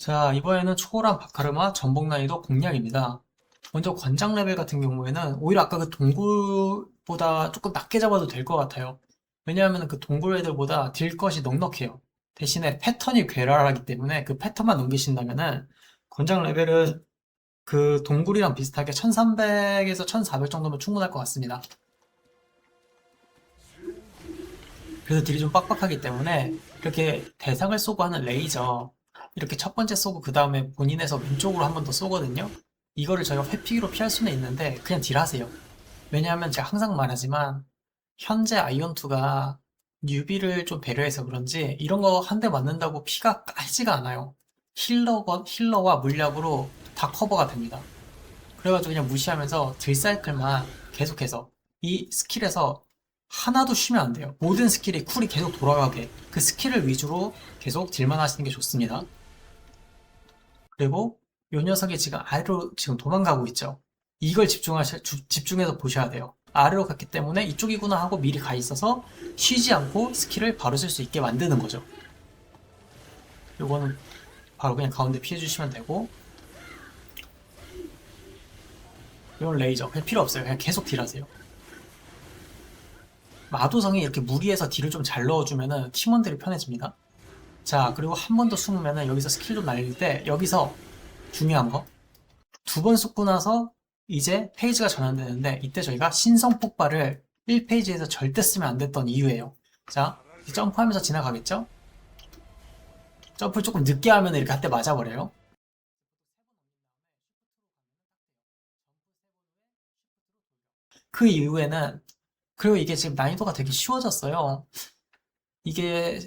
자, 이번에는 초월한 바카르마 전복 난이도 공략입니다. 먼저 권장 레벨 같은 경우에는 오히려 아까 그 동굴보다 조금 낮게 잡아도 될 것 같아요. 왜냐하면 그 동굴 애들보다 딜 것이 넉넉해요. 대신에 패턴이 괴랄하기 때문에 그 패턴만 넘기신다면은 권장 레벨은 그 동굴이랑 비슷하게 1300에서 1400 정도면 충분할 것 같습니다. 그래서 딜이 좀 빡빡하기 때문에 이렇게 대상을 쏘고 하는 레이저 이렇게 첫 번째 쏘고 그 다음에 본인에서 왼쪽으로 한 번 더 쏘거든요. 이거를 저희가 회피기로 피할 수는 있는데 그냥 딜하세요. 왜냐하면 제가 항상 말하지만 현재 아이언2가 뉴비를 좀 배려해서 그런지 이런 거 한 대 맞는다고 피가 까지가 않아요. 힐러가, 힐러와 물약으로 다 커버가 됩니다. 그래가지고 그냥 무시하면서 딜사이클만 계속해서 이 스킬에서 하나도 쉬면 안 돼요. 모든 스킬이 쿨이 계속 돌아가게 그 스킬을 위주로 계속 딜만 하시는 게 좋습니다. 그리고 요 녀석이 지금 아래로 지금 도망가고 있죠. 이걸 집중하셔, 주- 집중해서 보셔야 돼요. 아래로 갔기 때문에 이쪽이구나 하고 미리 가 있어서 쉬지 않고 스킬을 바로 쓸 수 있게 만드는 거죠. 요거는 바로 그냥 가운데 피해 주시면 되고 이건 레이저 그냥 필요 없어요. 그냥 계속 딜하세요. 마도성이 이렇게 무리해서 딜을 좀 잘 넣어주면은 팀원들이 편해집니다. 자, 그리고 한 번 더 숨으면은 여기서 스킬 좀 날릴 때 여기서 중요한 거. 두 번 쏟고 나서 이제 페이지가 전환되는데 이때 저희가 신성 폭발을 1페이지에서 절대 쓰면 안 됐던 이유예요. 자, 점프하면서 지나가겠죠? 점프 조금 늦게 하면 이렇게 한 대 맞아버려요. 그 이후에는 그리고 이게 지금 난이도가 되게 쉬워졌어요. 이게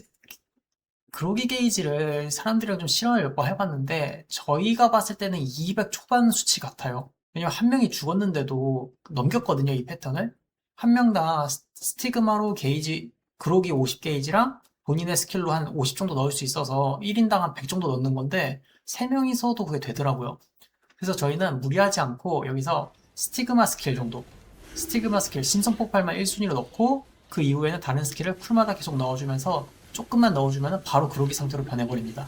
그로기 게이지를 사람들이랑 좀 실험을 몇 번 해봤는데 저희가 봤을 때는 200 초반 수치 같아요. 왜냐면 한 명이 죽었는데도 넘겼거든요, 이 패턴을. 한명다 스티그마로 게이지, 그로기 50 게이지랑 본인의 스킬로 한 50 정도 넣을 수 있어서 1인당 한 100 정도 넣는 건데 3명이서도 그게 되더라고요. 그래서 저희는 무리하지 않고 여기서 스티그마 스킬 정도 스티그마 스킬 신성 폭발만 1순위로 넣고 그 이후에는 다른 스킬을 풀마다 계속 넣어주면서 조금만 넣어주면 바로 그로기 상태로 변해버립니다.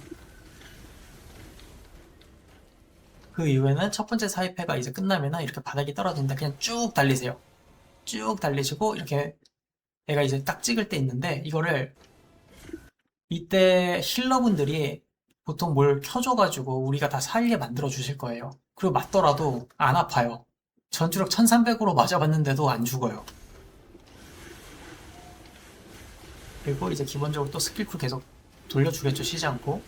그 이후에는 첫 번째 사이패가 이제 끝나면은 이렇게 바닥이 떨어진다. 그냥 쭉 달리세요. 쭉 달리시고 이렇게 얘가 이제 딱 찍을 때 있는데 이거를 이때 힐러분들이 보통 뭘 켜줘가지고 우리가 다 살게 만들어 주실 거예요. 그리고 맞더라도 안 아파요. 전투력 1300으로 맞아봤는데도 안 죽어요. 그리고 이제 기본적으로 또 스킬쿨 계속 돌려주겠죠, 쉬지 않고.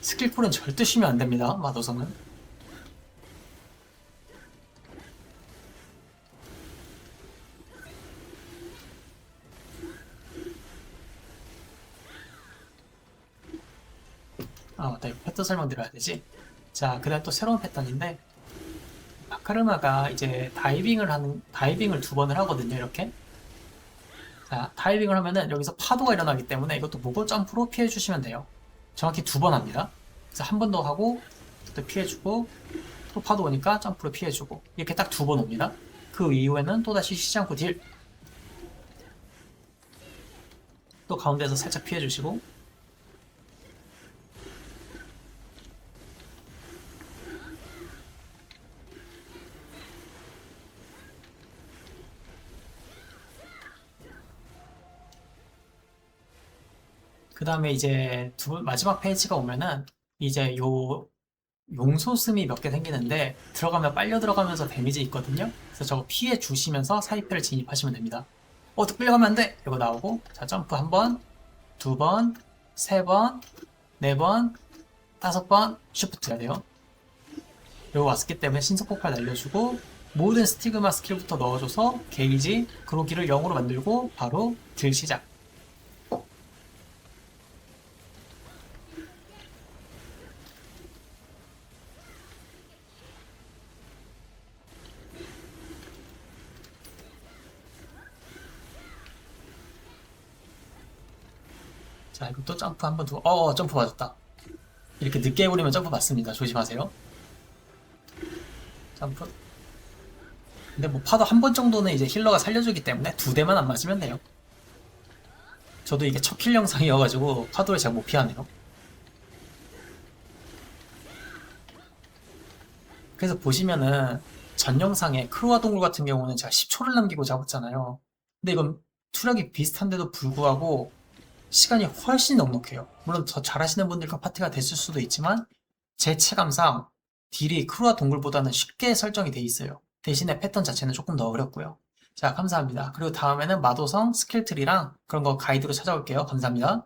스킬쿨은 절대 쉬면 안 됩니다, 마도성은. 아, 맞다. 이거 패턴 설명드려야 되지. 자, 그 다음 또 새로운 패턴인데, 바카르마가 이제 다이빙을 하는, 다이빙을 두 번을 하거든요, 이렇게. 자, 다이빙을 하면은 여기서 파도가 일어나기 때문에 이것도 무거 점프로 피해 주시면 돼요. 정확히 두 번 합니다. 그래서 한 번 더 하고, 또 피해 주고, 또 파도 오니까 점프로 피해 주고, 이렇게 딱 두 번 옵니다. 그 이후에는 또다시 쉬지 않고 딜. 또 가운데서 살짝 피해 주시고, 그 다음에 이제 두 번- 마지막 페이지가 오면은 이제 요 용소슴이 몇 개 생기는데 들어가면 빨려 들어가면서 데미지 있거든요. 그래서 저거 피해 주시면서 사이패를 진입하시면 됩니다. 어, 또 끌려가면 안 돼! 이거 나오고 자 점프 한 번, 두 번, 세 번, 네 번, 다섯 번 쉬프트 해야 돼요. 이거 왔기 때문에 신속 폭발 날려주고 모든 스티그마 스킬부터 넣어줘서 게이지, 그로기를 0으로 만들고 바로 딜 시작. 자 이거 또 점프 한번 더. 어, 어, 점프 맞았다. 이렇게 늦게 해버리면 점프 맞습니다. 조심하세요. 점프. 근데 뭐 파도 한 번 정도는 이제 힐러가 살려주기 때문에 두 대만 안 맞으면 돼요. 저도 이게 첫 킬 영상이어가지고 파도를 잘 못 피하네요. 그래서 보시면은 전 영상에 크루와 동굴 같은 경우는 제가 10초를 남기고 잡았잖아요. 근데 이건 투력이 비슷한데도 불구하고 시간이 훨씬 넉넉해요. 물론 더 잘하시는 분들과 파티가 됐을 수도 있지만 제 체감상 딜이 크루와 동굴보다는 쉽게 설정이 돼 있어요. 대신에 패턴 자체는 조금 더 어렵고요. 자, 감사합니다. 그리고 다음에는 마도성 스킬트리랑 그런 거 가이드로 찾아올게요. 감사합니다.